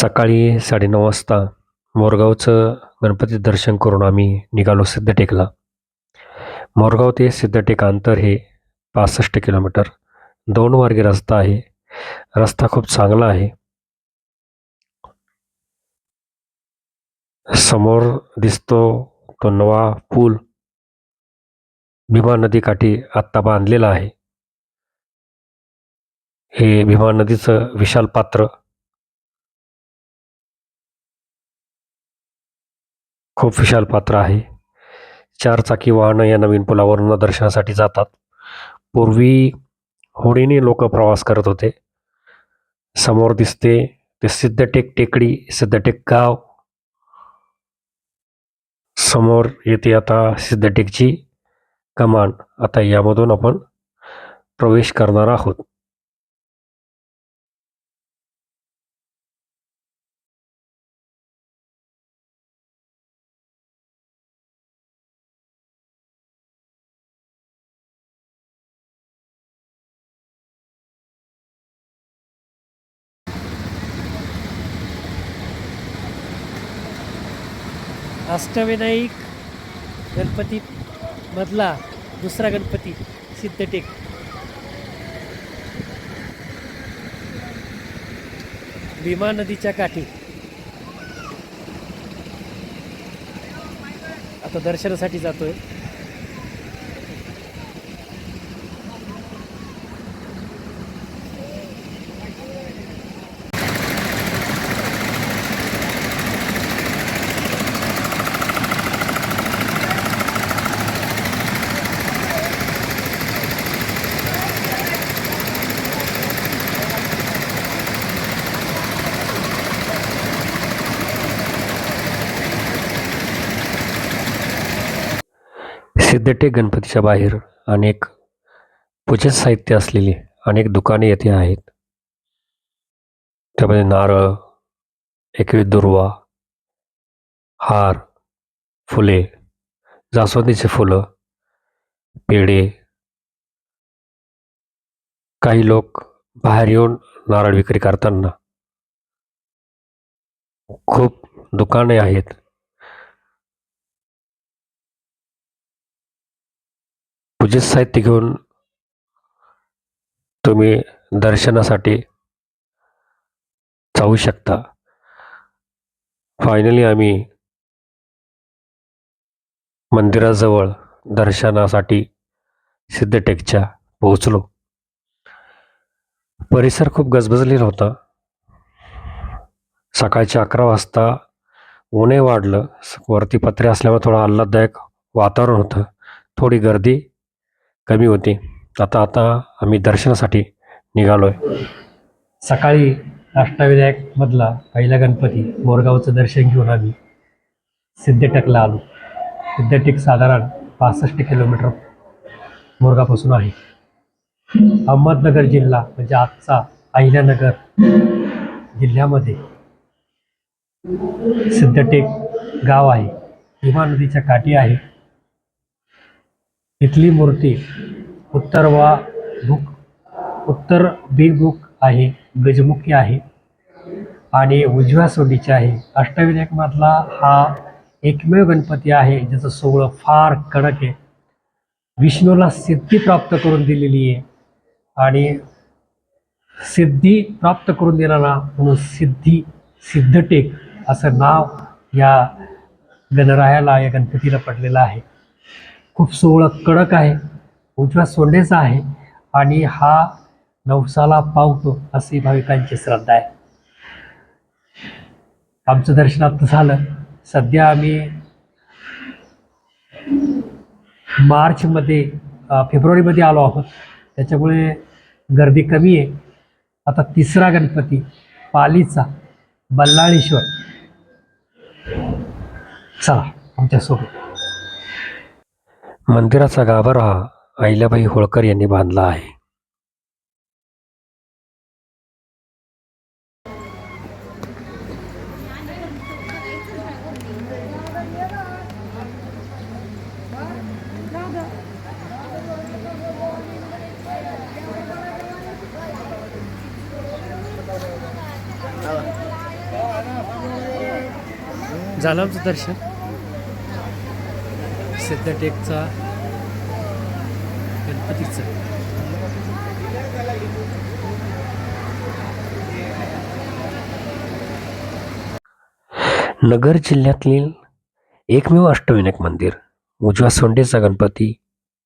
सकाळी साडेनऊ वाजता मोरगावचं गणपती दर्शन करून आम्ही निघालो सिद्धटेकला. मोरगाव ते सिद्धटेक अंतर हे पासष्ट किलोमीटर. दोन मार्गी रस्ता आहे. रस्ता खूप चांगला आहे. समोर दिसतो तो नवा पूल. भीमा नदीकाठी आत्ता बांधलेला आहे. हे भीमा नदीचं विशाल पात्र खूप विशाल पात्र आहे. चार चाकी वाहनं या नवीन पुलावरून दर्शनासाठी जातात. पूर्वी होडीने लोक प्रवास करत होते. समोर दिसते ते सिद्धटेक टेकडी सिद्धटेक गाव. समोर येते आता सिद्धटेकची कमान. आता यामधून आपण प्रवेश करणार आहोत. अष्टविनायक गणपती मधला दुसरा गणपती सिद्धटेक. भीमा नदीच्या काठी. आता दर्शनासाठी जातोय. सिद्धटेक गणपतीच्या बाहेर अनेक पूजेत साहित्य असलेली अनेक दुकाने येथे आहेत. त्यामध्ये नारळ एकवीस दुर्वा हार फुले जास्वंदीचे फुलं पेढे काही लोक बाहेर येऊन नारळ विक्री करताना खूप दुकाने आहेत. पूजित साहित्य घेऊन तुम्ही दर्शनासाठी जाऊ शकता. फायनली आम्ही मंदिराजवळ दर्शनासाठी सिद्धटेकच्या पोहोचलो. परिसर खूप गजबजलेला होता. सकाळच्या अकरा वाजता ऊनही वाढलं. वरती पत्रे असल्यामुळे थोडं आल्हाददायक वातावरण होतं. थोडी गर्दी कमी होती. आता आता आम्ही दर्शनासाठी निघालोय. सकाळी अष्टविनायकमधला पहिला गणपती मोरगावचं दर्शन घेऊन आम्ही सिद्धटेकला आलो. सिद्धटेक साधारण पासष्ट किलोमीटर मोरगापासून आहे. अहमदनगर जिल्हा म्हणजे आजचा अहिल्यानगर जिल्ह्यामध्ये सिद्धटेक गाव आहे. भीमा नदीच्या काठी आहे. इथली मूर्ती उत्तर वा भूक उत्तर भिमुख आहे गजमुखी आहे आणि उजव्या सोडीची आहे. अष्टविनायकमधला हा एकमेव गणपती आहे ज्याचं सोहळं फार कडक आहे. विष्णूला सिद्धी प्राप्त करून दिलेली आहे आणि सिद्धी प्राप्त करून देणारा म्हणून सिद्धी सिद्धटेक असं नाव या गणरायाला या गणपतीला पडलेलं आहे. खूप सोहळा कडक आहे. उजव्या सोंडेचा आहे आणि हा नवसाला पावतो अशी भाविकांची श्रद्धा आहे. आमचं दर्शनात झालं. सध्या आम्ही मार्चमध्ये फेब्रुवारीमध्ये आलो आहोत. त्याच्यामुळे गर्दी कमी आहे. आता तिसरा गणपती पालीचा बल्लाळेश्वर. चला आमच्यासोबत. मंदिराचा गाभारा अहिल्याबाई होळकर यांनी बांधला आहे. झालं आमचं दर्शन? सिद्धटेकचा गणपतीचं. नगर जिल्ह्यातील एकमेव अष्टविनायक मंदिर उजव्या सोंडेचा गणपती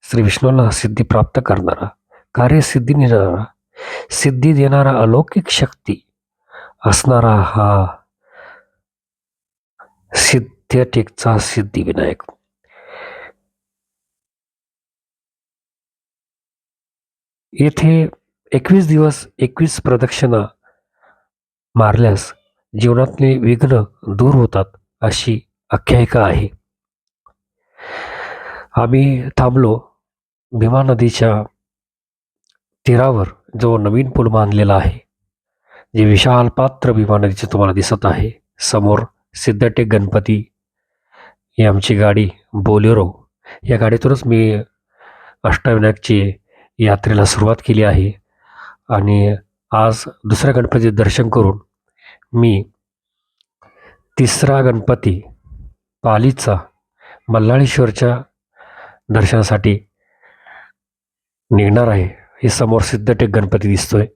श्री विष्णूला सिद्धी प्राप्त करणारा कार्यसिद्धी देणारा सिद्धी देणारा अलौकिक शक्ती असणारा हा सिद्धटेकचा सिद्धिविनायक. येथे एकवीस दिवस एकवीस प्रदक्षिणा मारल्यास जीवनातले विघ्न दूर होतात अशी आख्यायिका आहे. आम्ही थांबलो भीमा नदीच्या तीरावर जो नवीन पूल बांधलेला आहे जे विशाल पात्र भीमा नदीचे तुम्हाला दिसत आहे. समोर सिद्धटेक गणपती ही आमची गाडी बोलेरो. या गाडीतूनच मी अष्टविनायकची यात्रेला सुरुवात केली आहे. आणि आज दुसऱ्या गणपतीचे दर्शन करून मी तिसरा गणपती पालीचा मल्लाळेश्वरच्या दर्शनासाठी निघणार आहे. हे समोर सिद्धटेक गणपती दिसतोय.